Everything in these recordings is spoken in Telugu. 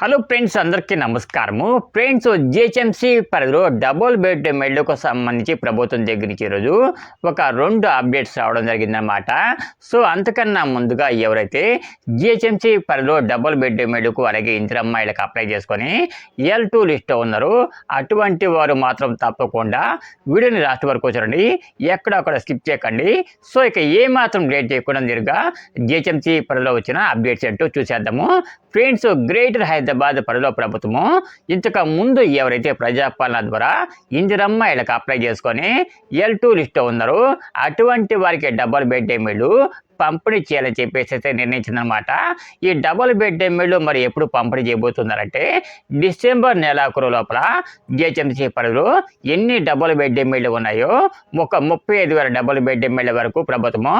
హలో ఫ్రెండ్స్ అందరికీ నమస్కారము. ఫ్రెండ్స్ జిహెచ్ఎంసీ పరిధిలో డబుల్ బెడ్ మెల్లుకు సంబంధించి ప్రభుత్వం దగ్గర నుంచి ఈరోజు ఒక రెండు అప్డేట్స్ రావడం జరిగిందన్నమాట. సో అంతకన్నా ముందుగా ఎవరైతే జిహెచ్ఎంసీ పరిధిలో డబుల్ బెడ్ మెల్లుకు అలాగే ఇందిరమ్మాయిలకు అప్లై చేసుకొని ఎల్ టూ లిస్ట్లో ఉన్నారు అటువంటి వారు మాత్రం తప్పకుండా వీడియోని లాస్ట్ వరకు చూడండి. ఎక్కడ అక్కడ స్కిప్ చేయకండి. సో ఇక ఏ మాత్రం లేట్ చేయకుండా నేరుగా జిహెచ్ఎంసీ పరిధిలో వచ్చిన అప్డేట్స్ ఏంటో చూసేద్దాము. ఫ్రెండ్స్ గ్రేటర్ హైదరాబాద్ పరిధిలో ప్రభుత్వము ఇంతకు ముందు ఎవరైతే ప్రజాపాలన ద్వారా ఇందిరమ్మాయిలకు అప్లై చేసుకొని ఎల్ టూ లిస్ట్ ఉన్నారో అటువంటి వారికి డబ్బులు బెడ్ మీళ్ళు పంపిణీ చేయాలని చెప్పేసి అయితే నిర్ణయించిందనమాట ఈ డబుల్ బెడ్ మీళ్ళు మరి ఎప్పుడు పంపిణీ చేయబోతున్నారంటే డిసెంబర్ నెలాఖరు లోపల జిహెచ్ఎంసీ పరిధిలో ఎన్ని డబుల్ బెడ్ మీళ్ళు ఉన్నాయో ఒక ముప్పై ఐదు వేల డబుల్ బెడ్ మీళ్ళ వరకు ప్రభుత్వము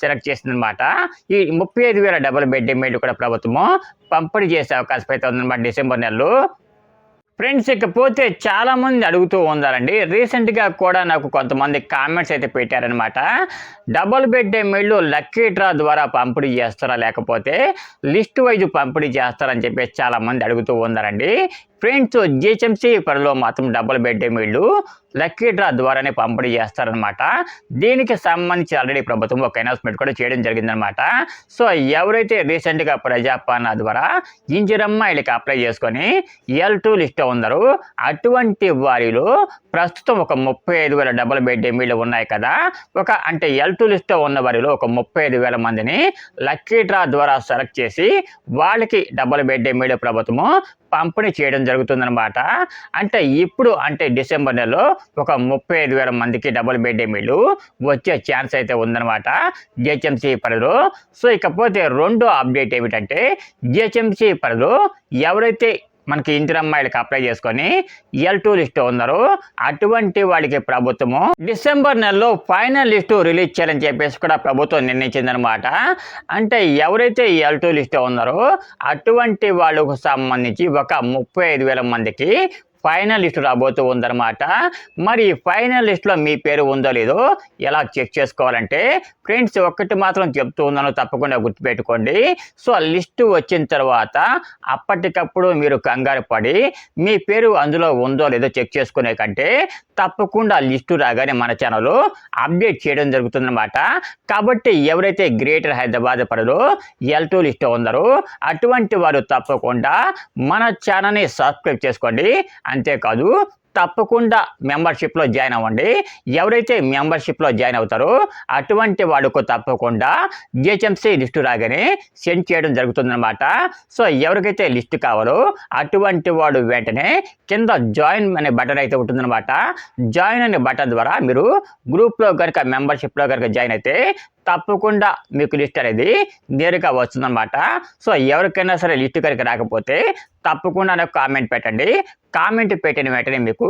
సెలెక్ట్ చేసిందనమాట ఈ ముప్పై ఐదు వేల డబుల్ బెడ్ మీళ్ళు కూడా ప్రభుత్వము పంపిణీ చేసే అవకాశం అయితే ఉందన్నమాట డిసెంబర్ నెలలో. ఫ్రెండ్స్ ఇకపోతే చాలామంది అడుగుతూ ఉన్నారండి రీసెంట్గా కూడా నాకు కొంతమంది కామెంట్స్ అయితే పెట్టారనమాట double bed MLA lucky draw ద్వారా పంపిణీ చేస్తారా? లేకపోతే లిస్ట్ వైజ్ పంపిణీ చేస్తారని చెప్పేసి చాలా మంది అడుగుతూ ఉన్నారండి ఫ్రెండ్స్ జిహెచ్ఎంసీ పరిలో మాత్రం డబుల్ బెడ్ మీళ్ళు లక్కీ డ్రా ద్వారానే పంపిణీ చేస్తారనమాట దీనికి సంబంధించి ఆల్రెడీ ప్రభుత్వం ఒక అనౌన్స్మెంట్ కూడా చేయడం జరిగిందనమాట సో ఎవరైతే రీసెంట్గా ప్రజాపాలన ద్వారా ఇంజిరమ్మాయిలకి అప్లై చేసుకొని ఎల్ టూ లిస్ట్ ఉన్నారు అటువంటి వారిలో ప్రస్తుతం ఒక ముప్పై ఐదు వేల డబుల్ బెడ్ మీళ్ళు ఉన్నాయి కదా. ఒక అంటే ఎల్ టూ లిస్ట్ ఉన్న వారిలో ఒక ముప్పై ఐదు వేల మందిని లక్కీ డ్రా ద్వారా సెలెక్ట్ చేసి వాళ్ళకి డబుల్ బెడ్ ఎంఈలు ప్రభుత్వము పంపిణీ చేయడం జరుగుతుందన్నమాట. అంటే ఇప్పుడు అంటే డిసెంబర్ నెలలో ఒక ముప్పై ఐదు వేల మందికి డబుల్ బెడ్ మీళ్ళు వచ్చే ఛాన్స్ అయితే ఉందన్నమాట జిహెచ్ఎంసీ పరిధిలో. సో ఇకపోతే రెండో అప్డేట్ ఏమిటంటే జిహెచ్ఎంసీ పరిధిలో ఎవరైతే మనకి ఇందిరమ్మాయిలకి అప్లై చేసుకొని ఎల్ టూ లిస్ట్ ఉన్నారు. అటువంటి వాళ్ళకి ప్రభుత్వము డిసెంబర్ నెలలో ఫైనల్ లిస్టు రిలీజ్ చేయాలని చెప్పేసి కూడా ప్రభుత్వం నిర్ణయించిందనమాట అంటే ఎవరైతే ఎల్ టూ లిస్ట్ ఉన్నారో అటువంటి వాళ్ళకు సంబంధించి ఒక ముప్పై ఐదు వేల మందికి ఫైనలిస్ట్ రాబోతూ ఉందన్నమాట. మరి ఫైనలిస్ట్లో ఫైనల్ లిస్ట్లో మీ పేరు ఉందో లేదో ఎలా చెక్ చేసుకోవాలంటే ఫ్రెండ్స్ ఒక్కటి మాత్రం చెప్తూ ఉన్నాను తప్పకుండా గుర్తుపెట్టుకోండి. సో ఆ లిస్టు వచ్చిన తర్వాత అప్పటికప్పుడు మీరు కంగారు పడి మీ పేరు అందులో ఉందో లేదో చెక్ చేసుకునే కంటే తప్పకుండా లిస్టు రాగానే మన ఛానల్ అప్డేట్ చేయడం జరుగుతుందన్నమాట. కాబట్టి ఎవరైతే గ్రేటర్ హైదరాబాద్ పరిధిలో ఎల్ టూ లిస్ట్ ఉందరో అటువంటి వారు తప్పకుండా మన ఛానల్ని సబ్స్క్రైబ్ చేసుకోండి. అంతేకాదు తప్పకుండా మెంబర్షిప్లో జాయిన్ అవ్వండి. ఎవరైతే మెంబర్షిప్లో జాయిన్ అవుతారో అటువంటి వాళ్ళకు తప్పకుండా జిహెచ్ఎంసీ లిస్టు రాగానే సెండ్ చేయడం జరుగుతుందన్నమాట. సో ఎవరికైతే లిస్ట్ కావాలో అటువంటి వాడు వెంటనే కింద జాయిన్ అనే బటన్ అయితే ఉంటుందన్నమాట. జాయిన్ అనే బటన్ ద్వారా మీరు గ్రూప్లో కనుక మెంబర్షిప్లో కనుక జాయిన్ అయితే తప్పకుండా మీకు లిస్ట్ అనేది నేరుగా వస్తుందన్నమాట. సో ఎవరికైనా సరే లిస్ట్ కనుక రాకపోతే తప్పకుండా నాకు కామెంట్ పెట్టండి. కామెంట్ పెట్టిన వెంటనే మీకు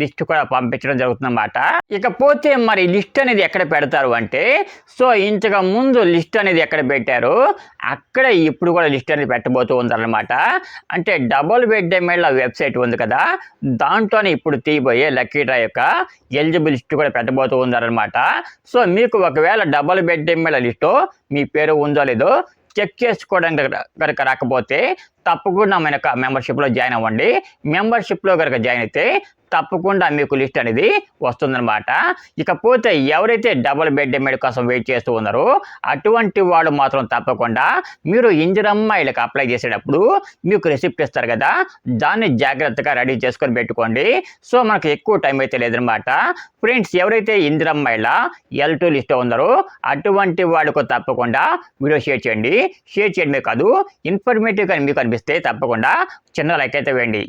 లిస్ట్ కూడా పంపించడం జరుగుతుందన్నమాట. ఇకపోతే మరి లిస్ట్ అనేది ఎక్కడ పెడతారు అంటే సో ఇంతకు ముందు లిస్ట్ అనేది ఎక్కడ పెట్టారు? అక్కడ ఇప్పుడు కూడా లిస్ట్ అనేది పెట్టబోతూ ఉందన్నమాట. అంటే డబుల్ బెడ్ ఎంఎల్ వెబ్సైట్ ఉంది కదా దాంట్లోనే ఇప్పుడు తీయబోయే లక్కీ డ్రా యొక్క ఎలిజిబుల్ లిస్ట్ కూడా పెట్టబోతూ ఉందన్నమాట. సో మీకు ఒకవేళ డబుల్ బెడ్ ఎంఎల్ లిస్టు మీ పేరు ఉందో లేదో చెక్ చేసుకోవడానికి కనుక రాకపోతే తప్పకుండా మన యొక్క మెంబర్షిప్లో జాయిన్ అవ్వండి. మెంబర్షిప్లో కనుక జాయిన్ అయితే తప్పకుండా మీకు లిస్ట్ అనేది వస్తుందన్నమాట. ఇకపోతే ఎవరైతే డబుల్ బెడ్ మెడ్ కోసం వెయిట్ చేస్తూ ఉన్నారో అటువంటి వాళ్ళు మాత్రం తప్పకుండా మీరు ఇంజరమ్మాయిలకు అప్లై చేసేటప్పుడు మీకు రిసిప్ట్ ఇస్తారు కదా దాన్ని జాగ్రత్తగా రెడీ చేసుకొని పెట్టుకోండి. సో మనకు ఎక్కువ టైం అయితే లేదనమాట ఫ్రెండ్స్ ఎవరైతే ఇందిరమ్మాయిల ఎల్ టూ లిస్ట్ ఉన్నారో అటువంటి వాళ్ళకు తప్పకుండా వీడియో షేర్ చేయండి. షేర్ చేయడమే కాదు ఇన్ఫర్మేటివ్గా మీకు అనిపిస్తే తప్పకుండా చిన్న లైక్ అయితే వేయండి.